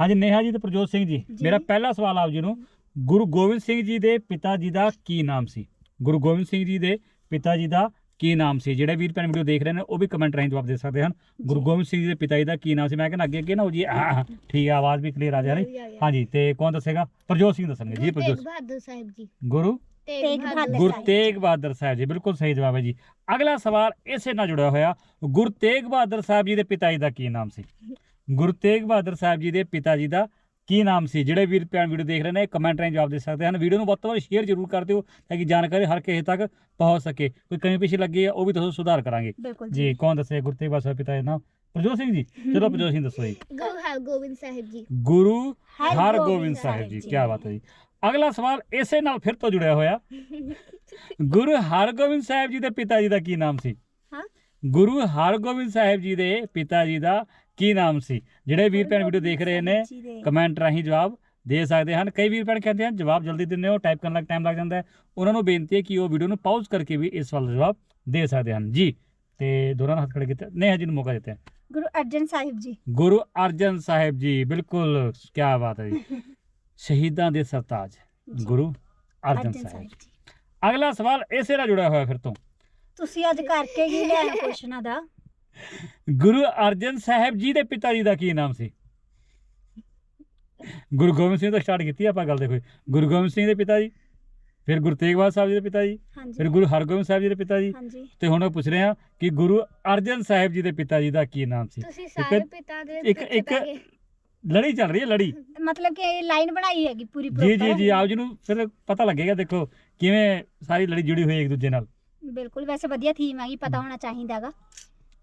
ਹਾਂਜੀ ਨੇਹਾ ਜੀ ਤੇ ਪ੍ਰਜੋਤ ਸਿੰਘ ਜੀ। ਮੇਰਾ ਪਹਿਲਾ ਸਵਾਲ ਆਪ ਜੀ ਨੂੰ। ਗੁਰੂ ਗੋਬਿੰਦ ਸਿੰਘ ਜੀ ਦੇ ਪਿਤਾ ਜੀ ਦਾ ਕੀ ਨਾਮ ਸੀ? ਗੁਰੂ ਗੋਬਿੰਦ ਸਿੰਘ ਜੀ ਦੇ ਪਿਤਾ ਜੀ ਦਾ ਕੀ ਨਾਮ ਸੀ? ਜਿਹੜੇ ਵੀਰ ਭੈਣ ਵੀਡੀਓ ਦੇਖ ਰਹੇ ਨੇ ਉਹ ਵੀ ਕਮੈਂਟ ਰਾਹੀਂ ਜਵਾਬ ਦੇ ਸਕਦੇ ਹਨ। ਗੁਰੂ ਗੋਬਿੰਦ ਸਿੰਘ ਜੀ ਦੇ ਪਿਤਾ ਜੀ ਦਾ ਕੀ ਨਾਮ ਸੀ? ਮੈਂ ਕਹਿੰਦਾ ਅੱਗੇ ਅੱਗੇ ਨਾ ਹੋ ਜੀ ਆਹ, ਠੀਕ ਹੈ ਆਵਾਜ਼ ਵੀ ਕਲੀਅਰ ਆ ਜਾ ਰਹੀ। ਹਾਂਜੀ ਤੇ ਕੌਣ ਦੱਸੇਗਾ? ਪ੍ਰਜੋਤ ਸਿੰਘ ਦੱਸਣਗੇ। ਜੀ ਗੁਰੂ ਪ੍ਰਜੋਤ। ਤੇਗ ਬਹਾਦਰ ਸਾਹਿਬ ਜੀ। ਗੁਰੂ ਤੇਗ ਬਹਾਦਰ ਗੁਰੂ ਸਾਹਿਬ। ਤੇਗ ਬਹਾਦਰ ਸਾਹਿਬ ਜੀ ਬਿਲਕੁਲ ਸਹੀ ਜਵਾਬ ਹੈ ਜੀ। ਅਗਲਾ ਸਵਾਲ ਇਸੇ ਨਾਲ ਜੁੜਿਆ ਹੋਇਆ। ਗੁਰੂ ਤੇਗ ਬਹਾਦਰ ਸਾਹਿਬ ਜੀ ਦੇ ਪਿਤਾ ਜੀ ਦਾ ਕੀ ਨਾਮ ਸੀ? ਗੁਰੂ ਤੇਗ ਬਹਾਦਰ ਸਾਹਿਬ ਜੀ ਦੇ ਪਿਤਾ ਜੀ ਦਾ ਕੀ ਨਾਮ ਸੀ? ਜਿਹੜੇ ਵੀਰ ਭੈਣ ਵੀਡੀਓ ਦੇਖ ਰਹੇ ਨੇ ਕਮੈਂਟ ਰਾਹੀਂ ਜਵਾਬ ਦੇ ਸਕਦੇ ਹਨ। ਵੀਡੀਓ ਨੂੰ ਵੱਧ ਤੋਂ ਵੱਧ ਸ਼ੇਅਰ ਜ਼ਰੂਰ ਕਰ ਦਿਓ ਤਾਂ ਕਿ ਜਾਣਕਾਰੀ ਹਰ ਕਿਸੇ ਤੱਕ ਪਹੁੰਚ ਸਕੇ। ਕੋਈ ਕਮੀ ਪੇਸ਼ੀ ਲੱਗੀ ਹੈ ਉਹ ਵੀ ਤੁਸੀਂ ਸੁਧਾਰ ਕਰਾਂਗੇ। ਜੀ ਕੌਣ ਦੱਸੇ ਗੁਰੂ ਤੇਗ ਬਹਾਦਰ ਸਾਹਿਬ ਪਿਤਾ ਦਾ ਨਾਮ? ਪ੍ਰਜੋਤ ਸਿੰਘ ਜੀ। ਚਲੋ ਪ੍ਰਜੋਤ ਸਿੰਘ ਦੱਸੋ ਜੀ। ਗੁਰੂ ਹਰਗੋਬਿੰਦ ਸਾਹਿਬ ਜੀ। ਗੁਰੂ ਹਰਗੋਬਿੰਦ ਸਾਹਿਬ ਜੀ ਕੀ ਬਾਤ ਹੈ ਜੀ। ਅਗਲਾ ਸਵਾਲ ਇਸੇ ਨਾਲ ਫਿਰ ਤੋਂ ਜੁੜਿਆ ਹੋਇਆ। ਗੁਰੂ ਹਰਗੋਬਿੰਦ ਸਾਹਿਬ ਜੀ ਦੇ ਪਿਤਾ ਜੀ ਦਾ ਕੀ ਨਾਮ ਸੀ? ਹਾਂ? ਗੁਰੂ ਹਰਗੋਬਿੰਦ ਸਾਹਿਬ ਜੀ ਦੇ ਪਿਤਾ ਜੀ ਦਾ ਕੀ ਨਾਮ ਸੀ? ਜਿਹੜੇ ਵੀਰ ਭੈਣ ਵੀਡੀਓ ਦੇਖ ਰਹੇ ਨੇ। ਕਮੈਂਟ ਰਾਹੀਂ ਜਵਾਬ ਦੇ ਸਕਦੇ ਹਨ। ਕਈ ਵੀਰ ਭੈਣ ਕਹਿੰਦੇ ਹਨ ਜਵਾਬ ਜਲਦੀ ਦਿੰਦੇ ਹੋ ਟਾਈਪ ਕਰਨ ਲੱਗ ਟਾਈਮ ਲੱਗ ਜਾਂਦਾ ਹੈ। ਉਹਨਾਂ ਨੂੰ ਬੇਨਤੀ ਹੈ ਕਿ ਉਹ ਵੀਡੀਓ ਨੂੰ ਪਾਜ਼ ਕਰਕੇ ਵੀ ਇਸ ਸਵਾਲ ਦਾ ਜਵਾਬ ਦੇ ਸਕਦੇ ਹਨ। ਜੀ ਤੇ ਦੋਨਾਂ ਨੇ ਹੱਥ ਖੜੇ ਕੀਤੇ ਨੇਹਾ ਜੀ ਨੂੰ ਮੌਕਾ ਦਿੱਤਾ ਗੁਰੂ ਅਰਜਨ ਸਾਹਿਬ ਜੀ। ਗੁਰੂ ਅਰਜਨ ਸਾਹਿਬ ਜੀ ਬਿਲਕੁਲ ਕੀ ਬਾਤ ਹੈ ਜੀ। ਸ਼ਹੀਦਾਂ ਦੇ ਸਰਤਾਜ। ਗੁਰੂ ਅਰਜਨ ਸਾਹਿਬ ਜੀ। ਅਗਲਾ ਸਵਾਲ ਇਸੇ ਨਾਲ ਜੁੜਿਆ ਹੋਇਆ ਫਿਰ ਤੋਂ। ਤੁਸੀਂ ਅੱਜ ਕਰਕੇ ਹੀ ਲਿਆਏ ਕੁਐਸਚਨਾਂ ਦਾ। ਗੁਰੂ ਅਰਜਨ ਸਾਹਿਬ ਜੀ ਦੇ ਪਿਤਾ ਜੀ ਦਾ ਕੀ ਨਾਮ ਸੀ? ਗੁਰੂ ਗੋਬਿੰਦ ਸਿੰਘ ਤੋਂ ਸਟਾਰਟ ਕੀਤੀ ਆਪਾਂ ਗੱਲ ਦੇਖੋ ਜੀ। ਗੁਰੂ ਗੋਬਿੰਦ ਸਿੰਘ ਦੇ ਪਿਤਾ ਜੀ ਫਿਰ ਗੁਰੂ ਤੇਗ ਬਹਾਦਰ ਸਾਹਿਬ ਜੀ ਦੇ ਪਿਤਾ ਜੀ ਫਿਰ ਗੁਰੂ ਹਰਗੋਬਿੰਦ ਸਾਹਿਬ ਜੀ ਦੇ ਪਿਤਾ ਜੀ ਤੇ ਹੁਣ ਪੁੱਛ ਰਹੇ ਆ ਕਿ ਗੁਰੂ ਅਰਜਨ ਸਾਹਿਬ ਜੀ ਦੇ ਪਿਤਾ ਜੀ ਦਾ ਕੀ ਨਾਮ ਸੀ? ਤੁਸੀਂ ਸਾਰੇ ਪਿਤਾ ਦੇ ਇੱਕ- ਇੱਕ-। ਲੜੀ ਚੱਲ ਰਹੀ ਹੈ ਲੜੀ। ਮਤਲਬ ਕਿ ਲਾਈਨ ਬਣਾਈ ਹੈਗੀ ਪੂਰੀ ਜੀ ਜੀ proper। ਜੀ ਆਪ ਜੀ ਨੂੰ ਫਿਰ ਪਤਾ ਲੱਗੇਗਾ ਦੇਖੋ ਕਿਵੇਂ ਸਾਰੀ ਲੜੀ ਜੁੜੀ ਹੋਈ ਹੈ ਇੱਕ ਦੂਜੇ ਨਾਲ। ਬਿਲਕੁਲ ਵੈਸੇ ਵਧੀਆ ਥੀਮ ਹੈਗੀ ਪਤਾ ਹੋਣਾ ਚਾਹੀਦਾਗਾ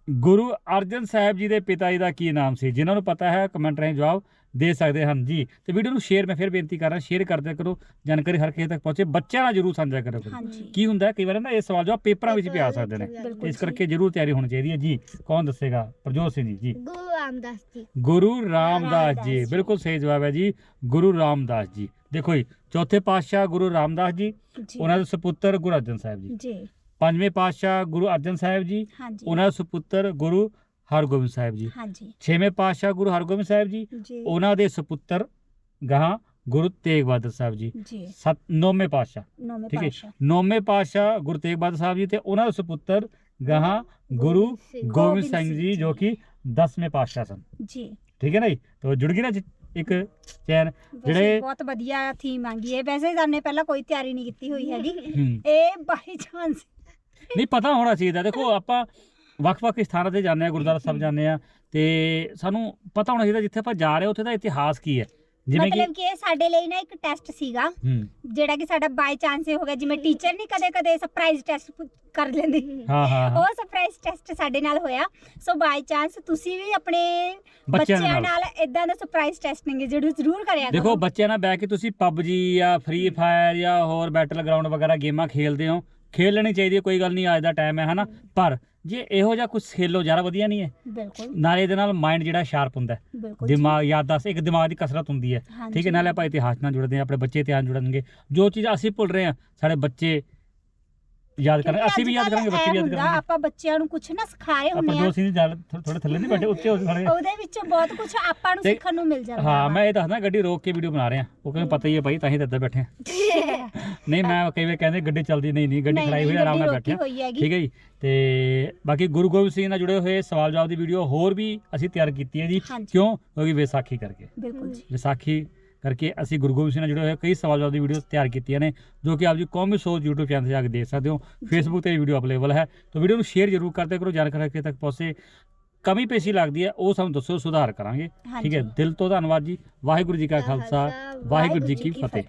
ਗੁਰੂ ਅਰਜਨ ਸਾਹਿਬ ਜੀ ਦੇ ਪਿਤਾ ਜੀ ਦਾ ਕੀ ਨਾਮ ਸੀ? ਜਿਨ੍ਹਾਂ ਨੂੰ ਪਤਾ ਹੈ ਕਮੈਂਟ ਰਾਹੀਂ ਜਵਾਬ ਦੇ ਸਕਦੇ ਹਨ। ਜੀ ਤੇ ਵੀਡੀਓ ਨੂੰ ਸ਼ੇਅਰ ਮੈਂ ਫਿਰ ਬੇਨਤੀ ਕਰ ਰਿਹਾ ਸ਼ੇਅਰ ਕਰਦੇ ਕਰੋ ਜਾਣਕਾਰੀ ਹਰ ਕਿਸੇ ਤੱਕ ਪਹੁੰਚੇ। ਬੱਚਿਆਂ ਨਾਲ ਜਰੂਰ ਸਾਂਝਾ ਕਰਿਓ ਕਰੋ। ਕੀ ਹੁੰਦਾ ਹੈ, ਕਈ ਵਾਰ ਨਾ ਇਹ ਸਵਾਲ ਜਵਾਬ ਪੇਪਰਾਂ ਵਿੱਚ ਵੀ ਆ ਸਕਦੇ ਨੇ। ਇਸ ਕਰਕੇ ਜਰੂਰ ਤਿਆਰੀ ਹੋਣੀ ਚਾਹੀਦੀ ਹੈ। ਜੀ ਕੌਣ ਦੱਸੇਗਾ? ਪ੍ਰਜੋਤ ਸਿੰਘ ਜੀ ਜੀ। ਗੁਰੂ ਰਾਮਦਾਸ ਜੀ। ਗੁਰੂ ਰਾਮਦਾਸ ਜੀ। ਬਿਲਕੁਲ ਸਹੀ ਜਵਾਬ ਹੈ ਜੀ। ਗੁਰੂ ਰਾਮਦਾਸ ਜੀ। ਦੇਖੋ ਜੀ ਚੌਥੇ ਪਾਤਸ਼ਾਹ ਗੁਰੂ ਰਾਮਦਾਸ ਜੀ ਜੀ। ਉਹਨਾਂ ਦੇ ਸੁਪੁੱਤਰ ਗੁਰੂ ਅਰਜਨ ਸਾਹਿਬ ਜੀ। ਜੀ। ਪੰਜਵੇਂ ਪਾਤਸ਼ਾਹ ਗੁਰੂ ਅਰਜਨ ਸਾਹਿਬ ਜੀ ਉਹਨਾਂ ਦੇ ਸੁਪੁੱਤਰ ਗੁਰੂ ਹਰਗੋਬਿੰਦ ਸਾਹਿਬ ਜੀ। ਹਾਂਜੀ। ਛੇਵੇਂ ਪਾਤਸ਼ਾਹ ਗੁਰੂ ਹਰਗੋਬਿੰਦ ਸਾਹਿਬ ਜੀ ਉਹਨਾਂ ਦੇ ਸੁਪੁੱਤਰ ਗਾਹਾਂ ਗੁਰੂ ਤੇਗ ਬਹਾਦਰ ਸਾਹਿਬ ਜੀ। ਸੱਤ ਨੌਵੇਂ ਪਾਤਸ਼ਾਹ। ਠੀਕ ਹੈ। ਨੌਵੇਂ ਪਾਤਸ਼ਾਹ ਗੁਰੂ ਤੇਗ ਬਹਾਦਰ ਸਾਹਿਬ ਜੀ ਤੇ ਉਹਨਾਂ ਦੇ ਸੁਪੁੱਤਰ ਗਾਹਾਂ ਗੁਰੂ। ਗੋਬਿੰਦ ਸਿੰਘ ਜੀ ਜੋ ਕਿ 10ਵੇਂ ਪਾਤਸ਼ਾਹ ਸਨ। ਜੀ। ਠੀਕ ਹੈ ਨਾ ਜੀ? ਤਾਂ ਜੁੜ ਗਈ ਨਾ ਇੱਕ ਚੈਨ? ਜਿਹੜੇ- ਬਹੁਤ ਵਧੀਆ ਥੀਮ ਆਂਗੀ ਇਹ। ਵੈਸੇ ਸਾਨੇ ਪਹਿਲਾਂ ਕੋਈ ਤਿਆਰੀ ਨਹੀਂ ਕੀਤੀ ਹੋਈ ਹੈਗੀ। ਹੂੰ। ਇਹ ਬਾਈ ਚਾਂਸ ਨਹੀਂ ਪਤਾ ਹੋਣਾ ਚਾਹੀਦਾ। ਦੇਖੋ ਆਪਾਂ ਵੱਖ-ਵੱਖ ਸਥਾਨਾਂ ਤੇ ਜਾਂਦੇ ਆ ਗੁਰਦੁਆਰਾ ਸਾਹਿਬ ਜਾਂਦੇ ਆ ਤੇ ਸਾਨੂੰ ਪਤਾ ਹੋਣਾ ਚਾਹੀਦਾ ਜਿੱਥੇ ਆਪਾਂ ਜਾ ਰਹੇ ਉੱਥੇ ਦਾ ਇਤਿਹਾਸ ਕੀ ਹੈ। ਜਿਵੇਂ ਕਿ ਮਤਲਬ ਕਿ ਇਹ ਸਾਡੇ ਲਈ ਨਾ ਇੱਕ ਟੈਸਟ ਸੀਗਾ ਹੂੰ। ਜਿਹੜਾ ਕਿ ਸਾਡਾ ਬਾਈ ਚਾਂਸ ਹੋ ਗਿਆ ਜਿਵੇਂ ਟੀਚਰ ਨਹੀਂ ਕਦੇ ਕਦੇ ਸਰਪ੍ਰਾਈਜ਼ ਟੈਸਟ ਕਰ ਲੈਂਦੇ। ਹਾਂ ਹਾਂ ਹਾਂ। ਉਹ ਸਰਪ੍ਰਾਈਜ਼ ਟੈਸਟ ਸਾਡੇ ਨਾਲ ਹੋਇਆ। ਸੋ ਬਾਈ ਚਾਂਸ ਤੁਸੀਂ ਵੀ ਆਪਣੇ ਬੱਚਿਆਂ ਬੱਚਿਆਂ ਨਾਲ। ਨਾਲ ਇਦਾਂ ਦਾ ਸਰਪ੍ਰਾਈਜ਼ ਟੈਸਟਿੰਗ ਜਿਹੜੀ ਜ਼ਰੂਰ ਕਰਿਆ ਕਰੋ। ਦੇਖੋ ਬੱਚਿਆਂ ਨਾਲ ਬਹਿ ਕੇ ਤੁਸੀਂ ਪਬਜੀ ਜਾਂ ਫ੍ਰੀ ਫਾਇਰ ਜਾਂ ਹੋਰ ਬੈਟਲ ਗਰਾਊਂਡ ਵਗੈਰਾ ਗੇਮਾਂ ਖੇਲਦੇ ਹੋ ਖੇਲ ਲੈਣੀ ਚਾਹੀਦੀ ਹੈ ਕੋਈ ਗੱਲ ਨਹੀਂ ਅੱਜ ਦਾ ਟਾਈਮ ਹੈ ਹਨਾ? ਪਰ ਜੇ ਇਹੋ ਜਿਹਾ ਕੁਝ ਖੇਲੋ ਜ਼ਿਆਦਾ ਵਧੀਆ ਨਹੀਂ ਹੈ। ਬਿਲਕੁਲ। ਨਾਲੇ ਇਹਦੇ ਨਾਲ ਮਾਈਂਡ ਜਿਹੜਾ ਸ਼ਾਰਪ ਹੁੰਦਾ ਹੈ। ਬਿਲਕੁਲ ਜੀ। ਦਿਮਾਗ ਯਾਦਾਸ਼ਤ ਇੱਕ ਦਿਮਾਗ ਦੀ ਕਸਰਤ ਹੁੰਦੀ ਹੈ। ਹਾਂਜੀ। ਠੀਕ ਹੈ ਨਾਲੇ ਆਪਾਂ ਇਤਿਹਾਸ ਨਾਲ ਜੁੜਦੇ ਹਾਂ ਆਪਣੇ ਬੱਚੇ ਇਤਿਹਾਸ ਨਾਲ ਜੁੜਨਗੇ। ਜੋ ਚੀਜ਼ ਅਸੀਂ ਭੁੱਲ ਰਹੇ ਹਾਂ ਸਾਡੇ ਬੱਚੇ ਯਾਦ ਕਰਾਂਗੇ ਅਸੀਂ ਵੀ ਯਾਦ ਕਰਾਂਗੇ ਬੱਚੇ ਵੀ ਯਾਦ ਕਰਾਂਗੇ। ਆਪਾਂ ਬੱਚਿਆਂ ਨੂੰ ਕੁਝ ਨਾ ਸਿਖਾਏ ਆਪਾਂ ਹੁੰਦੇ ਜੋ ਆ ਦੀ ਗੱਲ ਥੋੜੇ ਥੱਲੇ ਨਹੀਂ ਬੈਠੇ ਉੱਚੇ ਹੋ ਖੜੇ ਉਹਦੇ ਵਿੱਚੋਂ ਬਹੁਤ ਕੁਝ ਆਪਾਂ ਨੂੰ ਸਿੱਖਣ ਨੂੰ ਮਿਲ ਜਾਂਦਾ ਹਾਂ ਵਾ। ਮੈਂ ਇਹ ਦੱਸਦਾ ਗੱਡੀ ਰੋਕ ਕੇ ਵੀਡੀਓ ਬਣਾ ਰਿਹਾ। ਉਹ ਕਹਿੰਦੇ ਪਤਾ ਹੀ ਹੈ ਭਾਈ ਤਾਂ ਹੀ ਤਾਂ ਇੱਧਰ ਬੈਠੇ। ਨਹੀਂ ਮੈਂ ਕਈ ਵਾਰ ਕਹਿੰਦੇ ਗੱਡੀ ਚੱਲਦੀ ਨਹੀਂ ਨਹੀਂ ਗੱਡੀ ਖੜਾਈ ਹੋਈ ਆਰਾਮ ਨਾਲ ਬੈਠੇ। ਠੀਕ ਹੈ ਜੀ। ਤੇ ਬਾਕੀ ਗੁਰੂ ਗੋਬਿੰਦ ਸਿੰਘ ਨਾਲ ਜੁੜੇ ਹੋਏ ਸਵਾਲ ਜਵਾਬ ਦੀ ਵੀਡੀਓ ਹੋਰ ਵੀ ਅਸੀਂ ਤਿਆਰ ਕੀਤੀ ਹੈ ਜੀ। ਕਿਉਂ? ਕਿਉਂਕਿ ਵਿਸਾਖੀ ਕਰਕੇ। ਬਿਲਕੁਲ ਜੀ। ਵਿਸਾਖੀ ਕਰਕੇ ਅਸੀਂ ਗੁਰੂ ਗੋਬਿੰਦ ਸਿੰਘ ਨਾਲ ਜੁੜੇ ਹੋਏ ਕਈ ਸਵਾਲ ਜਵਾਬ ਦੀ ਵੀਡੀਓ ਤਿਆਰ ਕੀਤੀਆਂ ਨੇ ਜੋ ਕਿ ਆਪ ਜੀ ਕੌਮੀ ਸੋਚ YouTube ਚੈਨਲ ਤੇ ਜਾ ਕੇ ਦੇਖ ਸਕਦੇ ਹੋ। Facebook ਤੇ ਵੀ ਵੀਡੀਓ ਅਵੇਲੇਬਲ ਹੈ। ਤਾਂ ਵੀਡੀਓ ਨੂੰ ਸ਼ੇਅਰ ਜ਼ਰੂਰ ਕਰਦੇ ਕਰੋ ਜਾਣਕਾਰੀ ਅੱਗੇ ਤੱਕ ਪਹੁੰਚੇ। ਕਮੀ ਪੇਸ਼ੀ ਲੱਗਦੀ ਹੈ ਉਹ ਸਾਨੂੰ ਦੱਸੋ ਸੁਧਾਰ ਕਰਾਂਗੇ। ਠੀਕ ਹੈ। ਦਿਲ ਤੋਂ ਧੰਨਵਾਦ ਜੀ। ਵਾਹਿਗੁਰੂ ਜੀ ਕਾ ਖਾਲਸਾ ਵਾਹਿਗੁਰੂ ਜੀ ਕੀ ਫਤਿਹ।